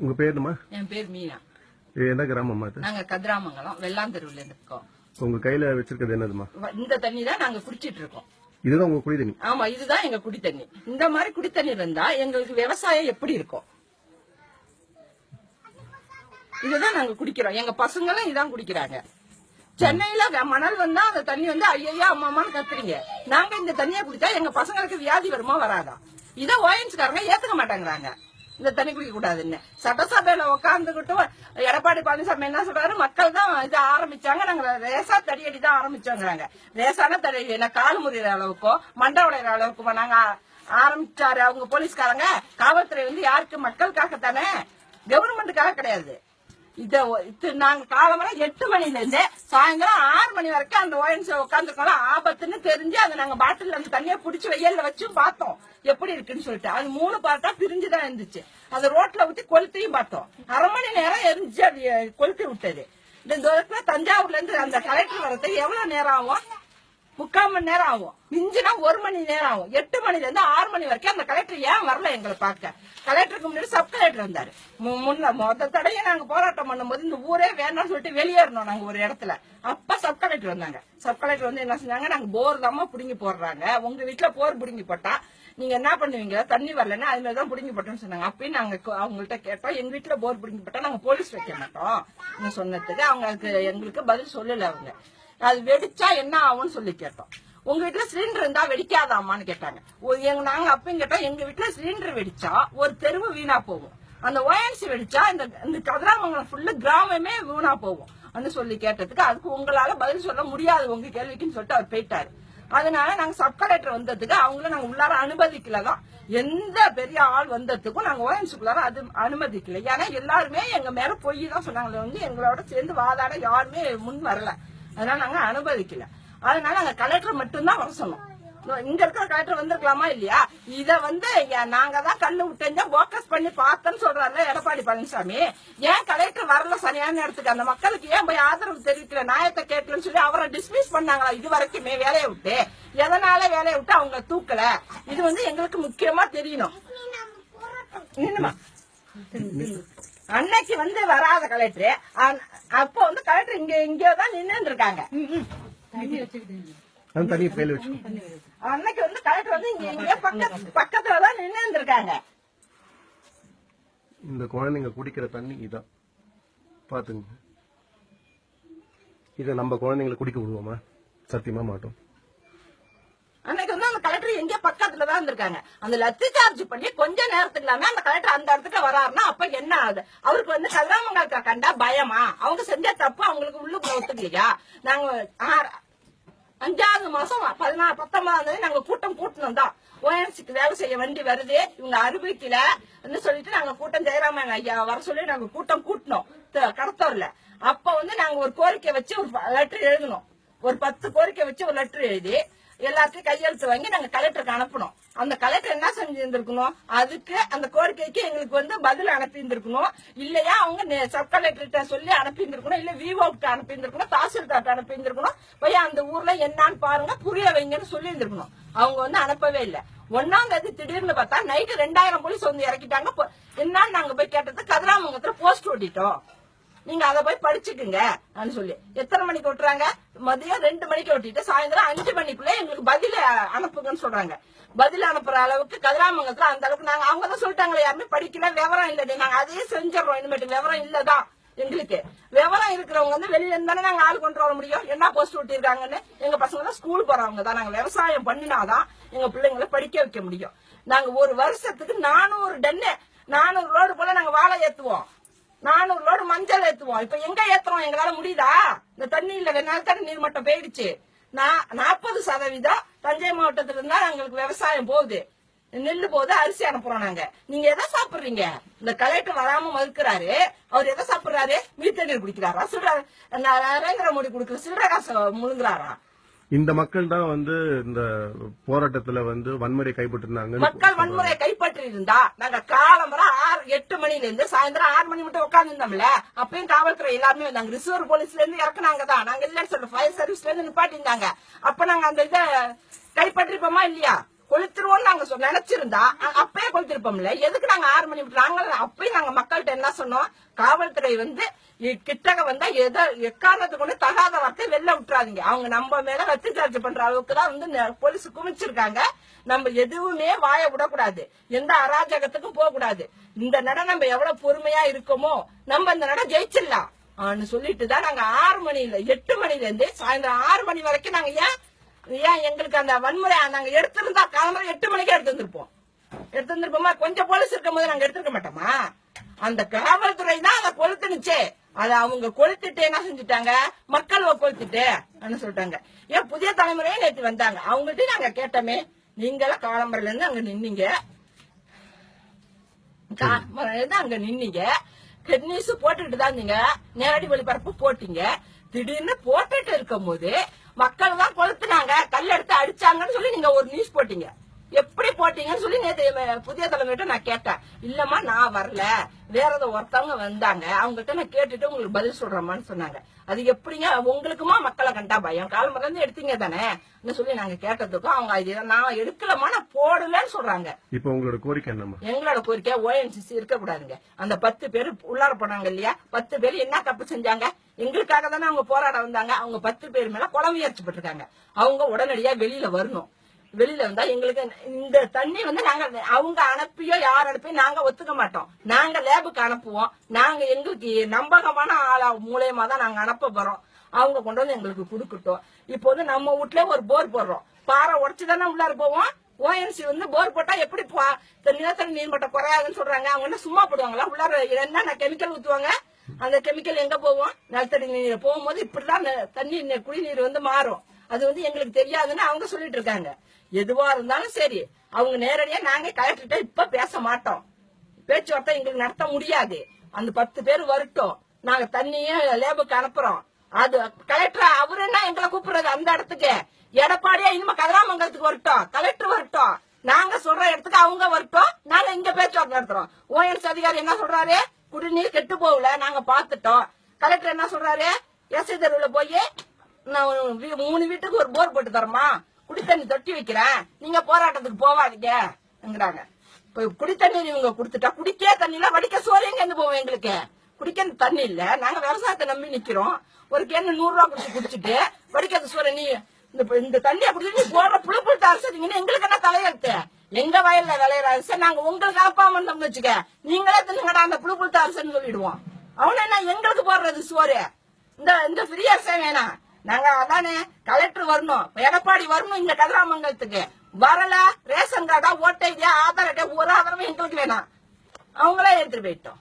உங்க பேர் என்னம்மா? என் பேர் மீனா. இது என்ன கிராமம்மா இது? நாங்க கதிராமங்கலம் வெள்ளாந்தெருவுல இருக்கோம். உங்க கையில வச்சிருக்கிறது என்னதுமா இந்த தண்ணி தான் நாங்க குடிச்சிட்டு இருக்கோம். இதுதான் உங்க குடி தண்ணி ஆமா இதுதான் எங்க குடி தண்ணி இந்த மாதிரி குடி தண்ணி இருந்தா எங்களுக்கு விவசாயம் எப்படி இருக்கும்? இதுதான் நாங்க குடிக்கிறோம். எங்க பசங்களும் இதான் குடிக்கிறாங்க. சென்னையில மணல் வந்தா அந்த தண்ணி வந்து ஐயா அம்மான்னு கத்துறீங்க. நாங்க இந்த தண்ணியை குடிச்சா எங்க பசங்களுக்கு வியாதி வருமா வராதா? இதை ஓயன்ஸ்காரங்க ஏத்துக்க மாட்டேங்கிறாங்க. இந்த தண்ணி குடிக்க கூடாதுன்னு சட்டசபையில உட்காந்துக்கிட்டும் எடப்பாடி பழனிசாமி என்ன சொல்றாரு? மக்கள் தான் இது ஆரம்பிச்சாங்க. நாங்க ரேசா தடியடி தான் ஆரம்பிச்சோங்கிறாங்க. ரேசான தடியடி என்ன கால் முறிகிற அளவுக்கோ மண்டை உடையிற அளவுக்குமா நாங்க ஆரம்பிச்சாரு அவங்க போலீஸ்காரங்க. காவல்துறை வந்து யாருக்கு மக்களுக்காகத்தானே? கவர்மெண்ட்டுக்காக கிடையாது. இத இது நாங்க காலம்பர எட்டு மணில இருந்து சாயங்காலம் ஆறு மணி வரைக்கும் அந்த ஓஎன்சி உட்காந்துருக்கோம் ஆபத்துன்னு தெரிஞ்சு அதை நாங்க பாட்டில் அந்த தண்ணியை புடிச்சு வெயில்ல வச்சு பார்த்தோம். எப்படி இருக்குன்னு சொல்லிட்டு. அது மூணு பார்த்தா பிரிஞ்சுதான் இருந்துச்சு. அதை ரோட்ல ஊத்தி கொளுத்தியும் பார்த்தோம். அரை மணி நேரம் எரிஞ்சு அது கொளுத்தி விட்டது. இந்த தூரத்துல தஞ்சாவூர்ல இருந்து அந்த கலெக்டர் வரதுக்கு எவ்வளவு நேரம் ஆகும்? முக்கால் மணி நேரம் ஆகும். மிஞ்சினா ஒரு மணி நேரம் ஆகும். எட்டு மணில இருந்து ஆறு மணி வரைக்கும் அந்த கலெக்டர் ஏன் வரல எங்களை பார்க்க? கலெக்டருக்கு முன்னாடி சப் கலெக்டர் வந்தாரு முன்ன மொத்த தடையும் நாங்க போராட்டம் பண்ணும்போது இந்த ஊரே வேணாம்னு சொல்லிட்டு வெளியேறணும் நாங்க ஒரு இடத்துல. அப்ப சப் கலெக்டர் வந்தாங்க. சப் கலெக்டர் வந்து என்ன செஞ்சாங்க? நாங்க போர் தாமா புடுங்கி போடுறாங்க. உங்க வீட்டுல போர் புடுங்கி போட்டா நீங்க என்ன பண்ணுவீங்க? தண்ணி வரலன்னா அது மாதிரி தான் புடுங்கி போட்டோம்னு சொன்னாங்க. அப்பயும் நாங்க அவங்கள்ட்ட கேட்டோம். எங்க வீட்டுல போர் புடுங்கி போட்டா நாங்க போலீஸ் வைக்க மாட்டோம். சொன்னதுக்கு அவங்க எங்களுக்கு பதில் சொல்லல அவங்க. அது வெடிச்சா என்ன ஆகும்னு சொல்லி கேட்டோம். உங்க வீட்டுல சிலிண்டர் இருந்தா வெடிக்காதாமான்னு கேட்டாங்க. எங்க நாங்க அப்பயும் கேட்டோம் எங்க வீட்டுல சிலிண்டர் வெடிச்சா ஒரு தெருவு வீணா போகும். அந்த ஓஎன்சி வெடிச்சா இந்த இந்த கதிராமங்கலம் ஃபுல்லு கிராமமே வீணா போகும். அப்படின்னு சொல்லி கேட்டதுக்கு அதுக்கு உங்களால பதில் சொல்ல முடியாது உங்க கேள்விக்குன்னு சொல்லிட்டு அவர் போயிட்டாரு. அதனால நாங்க சப் கலெக்டர் வந்ததுக்கு அவங்கள நாங்க உள்ளார அனுமதிக்கலதான் எந்த பெரிய ஆள் வந்ததுக்கும் நாங்க ஓஎன்சிக்குள்ளார அது அனுமதிக்கல. ஏன்னா எல்லாருமே எங்க மேல பொய் தான் சொன்னாங்களே வந்து எங்களோட சேர்ந்து வாதாட யாருமே முன் வரல. அதனால நாங்க அனுமதிக்கல. அதனால நாங்க கலெக்டர் மட்டும்தான் வர சொன்னோம். இங்க இருக்கிற கலெக்டர் வந்திருக்கலாமா இல்லையா? இத வந்து நாங்க தான் கண்ணு விட்டு போக்கஸ் பண்ணி பார்த்தேன்னு சொல்றாருல எடப்பாடி பழனிசாமி. ஏன் கலெக்டர் வரல சரியான நேரத்துக்கு? அந்த மக்களுக்கு ஏன் போய் ஆதரவு தெரிவிக்கல நியாயத்தை கேட்கலன்னு சொல்லி அவரை டிஸ்மிஸ் பண்ணாங்களா இது வரைக்குமே? வேலையை விட்டு. எதனால வேலையை விட்டு? அவங்க தூக்கல. இது வந்து எங்களுக்கு முக்கியமா தெரியணும். நின்னுமா. அன்னைக்கு வந்து வராத கலெக்டர் அப்போ வந்து கலெக்டர் இங்க இங்கதான் நின்று இருக்காங்க. அன்னைக்கு வந்து கலெக்டர் வந்து இங்க இங்க பக்கத்து பக்கத்துல தான் நின்று இருந்திருக்காங்க இந்த குழந்தைங்க குடிக்கிற தண்ணி இதான். பாத்துங்க இதை நம்ம குழந்தைங்களை குடிக்க விடுவோமா? சத்தியமா மாட்டோம் அன்னைக்கு வந்து அந்த கலெக்டர் இடத்துல தான் இருந்திருக்காங்க. அந்த லத்தி சார்ஜ் பண்ணி கொஞ்ச நேரத்துக்கு இல்லாம அந்த கலெக்டர் அந்த இடத்துக்கு வராருன்னா அப்ப என்ன ஆகுது? அவருக்கு வந்து கதிராமங்கலத்தை கண்டா பயமா? அவங்க செஞ்ச தப்பு அவங்களுக்கு உள்ளுக்குள்ள ஒத்துக்கலையா? நாங்க அஞ்சாவது மாசம் பதினாறு பத்தொன்பதாம் தேதி நாங்க கூட்டம் கூட்டணும் தான். ஓஎன்சிக்கு வேலை செய்ய வண்டி வருது. இவங்க அறுபத்தில சொல்லிட்டு நாங்க கூட்டம் ஜெயராமன் ஐயா வர சொல்லி நாங்க கூட்டம் கூட்டினோம். த- கடத்தூர்ல. அப்ப வந்து நாங்க ஒரு கோரிக்கை வச்சு ஒரு லெட்டர் எழுதணும் ஒரு பத்து கோரிக்கை வச்சு ஒரு லெட்டர் எழுதி எல்லாத்தையும் கையெழுத்து வாங்கி நாங்க கலெக்டருக்கு அனுப்பணும். அந்த கலெக்டர் என்ன செஞ்சிருந்திருக்கணும்? அதுக்கு அந்த கோரிக்கைக்கு எங்களுக்கு வந்து பதில் அனுப்பியிருந்திருக்கணும். இல்லையா அவங்க சப் கலெக்டர்கிட்ட சொல்லி அனுப்பியிருந்திருக்கணும். இல்ல விவோ அனுப்பியிருந்திருக்கணும் அனுப்பி இருந்திருக்கணும் தாசில்தார்ட்ட போய் அந்த ஊர்ல என்னன்னு பாருங்க புரிய வைங்கன்னு சொல்லி இருந்திருக்கணும் அவங்க வந்து அனுப்பவே இல்லை. ஒன்னாம் தேதி திடீர்னு பார்த்தா நைட்டு ரெண்டாயிரம் போலீஸ் வந்து இறக்கிட்டாங்க. போ- என்னன்னு நாங்க போய் கேட்டது கதிராமங்கத்துல போஸ்ட் ஓட்டிட்டோம். நீங்க அதை போய் படிச்சுக்குங்க சொல்லி. எத்தனை மணிக்கு விட்டுறாங்க மதியம் ரெண்டு மணிக்கு ஒட்டிட்டு சாயந்தரம் அஞ்சு மணிக்குள்ள எங்களுக்கு பதில அனுப்புங்கன்னு சொல்றாங்க. பதில் அனுப்புற அளவுக்கு கதிராமங்கலத்துல அந்த அளவுக்கு நாங்க அவங்க தான் சொல்லிட்டாங்களே யாருமே படிக்கல விவரம் இல்லை. நாங்க அதையே செஞ்சிடறோம். இனிமேட்டு விவரம் இல்லதான் எங்களுக்கு. விவரம் இருக்கிறவங்க வந்து வெளியில இருந்தானே நாங்க ஆள் கொண்டு வர முடியும். என்ன போஸ்ட் விட்டிருக்காங்கன்னு எங்க பசங்க தான் ஸ்கூல் போறவங்க தான். நாங்க விவசாயம் பண்ணினாதான் எங்க பிள்ளைங்களை படிக்க வைக்க முடியும். நாங்க ஒரு வருஷத்துக்கு நானூறு டன்னு நானூறு ரோடு போல நாங்க வாழை ஏத்துவோம். நானூறு லோடு மஞ்சள் ஏத்துவோம். இப்ப எங்க ஏத்துறோம்? எங்களால முடியுதா? இந்த தண்ணி இல்ல நிலத்தடி நீர் மட்டம் போயிடுச்சு. நாற்பது சதவீதம் தஞ்சை மாவட்டத்துல இருந்தா எங்களுக்கு விவசாயம் போகுது. நெல்லு போகுது அரிசி அனுப்புறோம் நாங்க. நீங்க எதை சாப்பிடுறீங்க? இந்த கலெக்டர் வராம மறுக்கிறாரு. அவர் எதை சாப்பிடுறாரு? மீத்தண்ணீர் குடிக்கிறாரா? சில்லற நரேந்திர மோடி குடுக்கிற சில்லற காசை முழுங்குறாரா? இந்த மக்கள் தான் வந்து இந்த போராட்டத்துல வந்து வன்முறை கைப்பற்றினாங்க மக்கள் வன்முறையை கைப்பற்றி இருந்தா நாங்க காலம்பர ஆறு எட்டு மணில இருந்து சாயந்தரம் ஆறு மணி மட்டும் உட்கார்ந்து இருந்தோம்ல அப்பயும் காவல்துறை எல்லாருமே வந்தாங்க. ரிசர்வ் போலீஸ்ல இருந்து இறக்குனாங்க தான் நாங்க இல்லன்னு சொல்ல ஃபயர் சர்வீஸ்ல இருந்து நிப்பாட்டி இருந்தாங்க அப்ப நாங்க அந்த இதை கைப்பற்றிருப்போமா இல்லையா? கொளுத்துருவோம் நாங்க சொ- நினைச்சிருந்தா அப்பயே கொளுத்திருப்போம்ல. எதுக்கு நாங்க ஆறு மணி விட்டு நாங்க அப்பயும் நாங்க மக்கள்கிட்ட என்ன சொன்னோம்? காவல்துறை வந்து கிட்டக வந்தா எதோ எக்காரணத்துக்கு கொண்டு தகாத வார்த்தை வெளில விட்டுறாதீங்க. அவங்க நம்ம மேல ரத்து சார்ஜ் பண்ற அளவுக்கு தான் வந்து போலீஸ் குமிச்சிருக்காங்க நம்ம எதுவுமே வாய விடக்கூடாது. எந்த அராஜகத்துக்கும் போக கூடாது இந்த நட நம்ம எவ்வளவு பொறுமையா இருக்கோமோ நம்ம இந்த நட ஜெயிச்சிடலாம். ஆன்னு சொல்லிட்டு தான் நாங்க ஆறு மணில எட்டு மணில இருந்து சாயந்தரம் ஆறு மணி வரைக்கும் நாங்க ஏன் ஏன் எங்களுக்கு அந்த வன்முறை நாங்க எடுத்திருந்தா காலம்பரம் எட்டு மணிக்கு எடுத்து வந்திருப்போம். எடுத்து வந்திருப்போமா? கொஞ்சம் போலீஸ் இருக்கும் போது நாங்க எடுத்திருக்க மாட்டோமா? அந்த காவல்துறை தான் அதை கொளுத்துனுச்சே. அதை அவங்க கொளுத்துட்டு என்ன செஞ்சுட்டாங்க? மக்கள் கொளுத்துட்டு சொல்லிட்டாங்க? ஏன் புதிய தலைமுறையே நேற்று வந்தாங்க. அவங்கள்ட்ட நாங்க கேட்டோமே. நீங்களும் காலம்பரில இருந்து அங்க நின்னீங்க? காலம்பரில இருந்து அங்க நின்னீங்க. ஹெட் நியூஸ் போட்டுட்டு தான் இருந்தீங்க. நேரடி ஒளிபரப்பு போட்டீங்க. திடீர்னு போட்டுட்டு இருக்கும் போது மக்கள் தான் கொளுத்துனாங்க. கல் எடுத்து அடிச்சாங்கன்னு சொல்லி நீங்க ஒரு நியூஸ் போட்டீங்க. எப்படி போட்டீங்கன்னு சொல்லி எம- புதிய தலைமையிட்ட நான் கேட்டேன். இல்லம்மா நான் வரல. வேற ஏதோ ஒருத்தவங்க வந்தாங்க. அவங்ககிட்ட நான் கேட்டுட்டு உங்களுக்கு பதில் சொல்றேம்மான்னு சொன்னாங்க. அது எப்படிங்க? உங்களுக்குமா மக்களை கண்டா பயம்? காலம்பரம் இருந்து எடுத்தீங்க தானே? சொல்லி நாங்க கேட்டதுக்கும் அவங்க இது நான் எடுக்கலமா நான் போடலன்னு சொல்றாங்க. இப்ப உங்களோட கோரிக்கை என்னம்மா? எங்களோட கோரிக்கை ஓஎன்சிசி இருக்க கூடாதுங்க. அந்த பத்து பேர் உள்ளார போனாங்க இல்லையா? பத்து பேர் என்ன தப்பு செஞ்சாங்க? எங்களுக்காக தானே அவங்க போராட வந்தாங்க. அவங்க பத்து பேர் மேல கொலை முயற்சி பட்டிருக்காங்க. அவங்க உடனடியா வெளியில வரணும். வெளியில வந்தா எங்களுக்கு இந்த தண்ணி வந்து நாங்க அவங்க அனுப்பியோ யார் அனுப்பியோ நாங்க ஒத்துக்க மாட்டோம். நாங்க லேபுக்கு அனுப்புவோம். நாங்க எங்களுக்கு நம்பகமான ஆளா மூலயமா தான் நாங்க அனுப்ப போறோம். அவங்க கொண்டு வந்து எங்களுக்கு கொடுக்கட்டும். இப்போ வந்து நம்ம வீட்ல ஒரு போர் போடுறோம். பாறை உடச்சு தானே உள்ளார போவோம்? ஓஎன்சி வந்து போர் போட்டா எப்படி நிலத்தடி நீர்மட்டம் குறையாதுன்னு சொல்றாங்க. அவங்க என்ன சும்மா போடுவாங்களா? உள்ளார என்னென்ன கெமிக்கல் ஊத்துவாங்க? அந்த கெமிக்கல் எங்க போவோம்? நிலத்தடி நீர் போகும்போது இப்படிதான் தண்ணி குடிநீர் வந்து மாறும். அது வந்து எங்களுக்கு தெரியாதுன்னு அவங்க சொல்லிட்டு இருக்காங்க. எதுவா இருந்தாலும் சரி அவங்க நேரடியா நாங்க கலெக்டர்கிட்ட இப்ப பேச மாட்டோம். பேச்சுவார்த்தை எங்களுக்கு நடத்த முடியாது. அந்த பத்து பேர் வரட்டும். நாங்க தண்ணியும் லேபுக்கு அனுப்புறோம். அது கலெக்டர் அவரு என்ன எங்களை கூப்பிடுறது அந்த இடத்துக்கு? எடப்பாடியா இனிமே கதிராமங்கலத்துக்கு வரட்டும். கலெக்டர் வரட்டும். நாங்க சொல்ற இடத்துக்கு அவங்க வரட்டும். நாங்க இங்க பேச்சுவார்த்தை நடத்துறோம். ஓஎன்ஸ் அதிகாரி என்ன சொல்றாரு? குடிநீர் கெட்டு போகல. நாங்க பாத்துட்டோம் கலெக்டர் என்ன சொல்றாரு? எஸ்ஐ தெருவில் போய் நான் வீ- மூணு வீட்டுக்கு ஒரு போர் போட்டு தரமா குடி தண்ணி தொட்டி வைக்கிறேன். நீங்க போராட்டத்துக்கு போவாதீங்கிறாங்க இப்ப குடி தண்ணி இவங்க கொடுத்துட்டா குடிக்க எல்லாம் வடிக்க சோறு எங்க போவோம் எங்களுக்கு. குடிக்க தண்ணி இல்ல. நாங்க விவசாயத்தை நம்பி நிக்கிறோம். ஒரு கேன்னு நூறு ரூபா குடிச்சு குடிச்சிட்டு வடிக்கிறது சோறு நீ இந்த இந்த தண்ணியை குடிச்சு நீ போடுற புழு புழுத்த அரிசிங்கன்னா எங்களுக்கு என்ன தலையெழுத்து? எங்க வயல்ல விளையிற அரசு நாங்க உங்களுக்கு அனுப்பாம இருந்தோம்னு வச்சுக்க. நீங்களே தின்னுங்கடா அந்த புழு புழுத்த அரிசின்னு சொல்லிடுவோம். அவனே என்ன எங்களுக்கு போடுறது சோறு? இந்த இந்த ஃப்ரீ அரசே வேணாம். நாங்க அதானே கலெக்டர் வரணும். எடப்பாடி வரணும் இங்க கதிராமங்கலத்துக்கு. வரல ரேஷன் கார்டா ஓட்டை ஆதார் அட்டை ஒரு ஆதாரமும் எங்களுக்கு வேணாம். அவங்களே எடுத்துட்டு போயிட்டோம்.